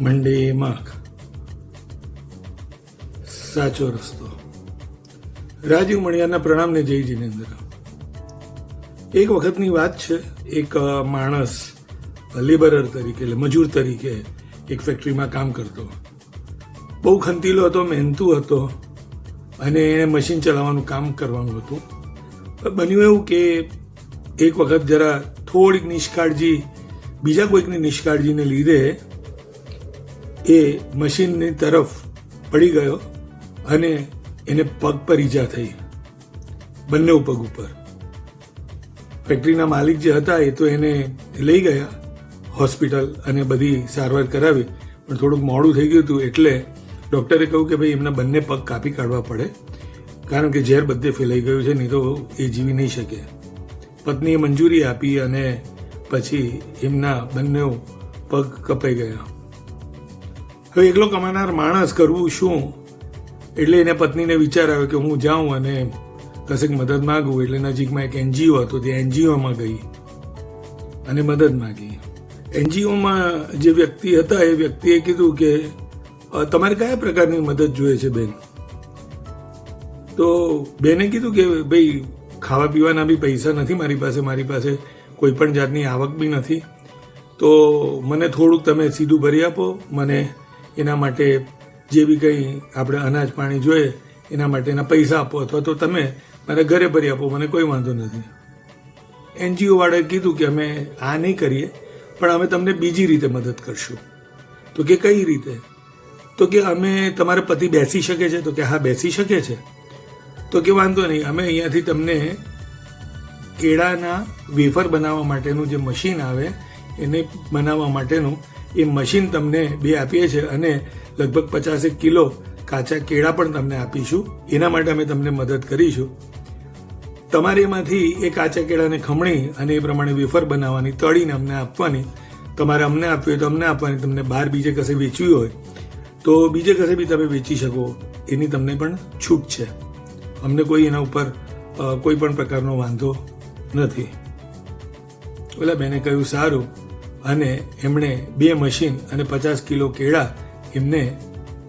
મંડે માખ. સાચો રસ્તો. રાજીવ મણિયાના પ્રણામને જય જીનેન્દ્ર. એક વખતની વાત છે, એક માણસ લેબરર તરીકે એટલે મજૂર તરીકે એક ફેક્ટરીમાં કામ કરતો. બહુ ખંતીલો હતો, મહેનતુ હતો અને એને મશીન ચલાવવાનું કામ કરવાનું હતું. બન્યું એવું કે એક વખત જરા થોડીક નિષ્કાળજી, બીજા કોઈકની નિષ્કાળજીને લીધે એ મશીનની તરફ પડી ગયો અને એને પગ પર ઈજા થઈ. બંને પગ ઉપર. ફેક્ટરીના માલિક જે હતા એ તો એને લઈ ગયા હોસ્પિટલ અને બધી સારવાર કરાવી. પણ થોડુંક મોડું થઈ ગયું હતું એટલે ડૉક્ટરે કહ્યું કે ભાઈ એમના બંને પગ કાપી કાઢવા પડે. કારણ કે ઝેર બધે ફેલાઈ ગયું છે, નહીં તો એ જીવી નહીં શકે. પત્નીએ મંજૂરી આપી અને પછી એમના બંને પગ કપાઈ ગયા. હવે એકલો કમાનાર માણસ કરવું શું? એટલે એને પત્નીને વિચાર આવ્યો કે હું જાઉં અને કશેક મદદ માગું, એટલે નજીકમાં એક એનજીઓ હતો, તે એનજીઓમાં ગઈ. અને મદદ માગી. એનજીઓમાં જે વ્યક્તિ હતા, એ વ્યક્તિએ કીધું કે તમારે કયા પ્રકારની મદદ જોઈએ છે, બેન? તો બેને કીધું કે, ભાઈ, ખાવા પીવાના બી પૈસા નથી મારી પાસે મારી પાસે કોઈ પણ જાતની આવક બી નથી. તો મને થોડુંક તમે સીધું ભરી આપો, મને એના માટે જે બી કંઈ આપણે અનાજ પાણી જોઈએ, એના માટેના પૈસા આપો અથવા તો તમે મારા ઘરે ભરી આપો, મને કોઈ વાંધો નથી. એનજીઓ વાળાએ કીધું કે અમે આ નહીં કરીએ, પણ અમે તમને બીજી રીતે મદદ કરશું. તો કે કઈ રીતે? તો કે અમે તમારા પતિ બેસી શકે છે? તો કે હા, બેસી શકે છે. તો કે વાંધો નહીં, અમે અહીંયાથી તમને કેળાના વેફર બનાવવા માટેનું જે મશીન આવે એને બનાવવા માટેનું એ મશીન તમને બે આપીએ છીએ અને લગભગ પચાસેક કિલો કાચા કેળા પણ તમને આપીશું. એના માટે અમે તમને મદદ કરીશું. તમારે એમાંથી એ કાચા કેળાને ખમણી અને એ પ્રમાણે વેફર બનાવવાની તળીને અમને આપવાની. તમારે અમને આપવી હોય તો અમને આપવાની. તમને બહાર બીજે કશે વેચવી હોય તો બીજે કશે બી તમે વેચી શકો. એની તમને પણ છૂટ છે. અમને કોઈ એના ઉપર કોઈ પણ પ્રકારનો વાંધો નથી. ઓલા બેને કહ્યું, સારું. અને એમણે બે મશીન અને પચાસ કિલો કેળા એમને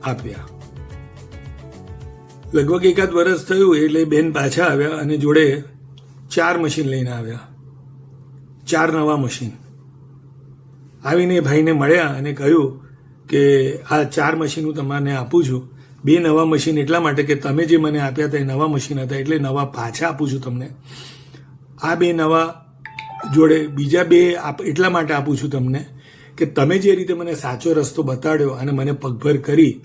આપ્યા. લગભગ એકાદ વર્ષ થયું એટલે બેન પાછા આવ્યા અને જોડે ચાર મશીન લઈને આવ્યા. ચાર નવા મશીન. આવીને ભાઈને મળ્યા અને કહ્યું કે, આ ચાર મશીન હું તમને આપું છું. બે નવા મશીન એટલા માટે કે તમે જે મને આપ્યા હતા એ નવા મશીન હતા એટલે નવા પાછા આપું છું તમને. આ બે નવા જોડે બીજા બે આપ, એટલા માટે આપું છું તમને કે તમે જે રીતે મને સાચો રસ્તો બતાડ્યો અને મને પગભર કરી,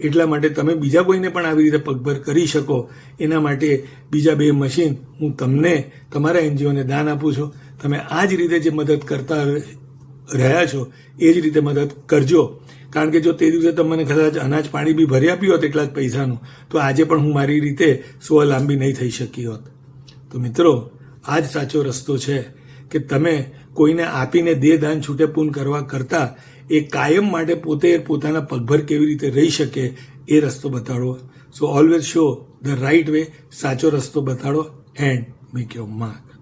એટલા માટે તમે બીજા કોઈને પણ આવી રીતે પગભર કરી શકો, એના માટે બીજા બે મશીન હું તમને, તમારા એનજીઓને દાન આપું છું. તમે આ જ રીતે જે મદદ કરતા રહ્યા છો, એ જ રીતે મદદ કરજો. કારણ કે જો તે દિવસે તમને મને કદાચ અનાજ પાણી બી ભરી આપ્યું હોત એટલા જ પૈસાનું, તો આજે પણ હું મારી રીતે સ્વલાંબી નહીં થઈ શકી હોત. તો મિત્રો આ જ સાચો રસ્તો છે. કે તમે કોઈને આપીને દેહ દાન છૂટે પૂન કરવા કરતાં એ કાયમ માટે પોતે પોતાના પગભર કેવી રીતે રહી શકે એ રસ્તો બતાડો. So always show the right way સાચો રસ્તો બતાડો એન્ડ મેક યોર માર્ક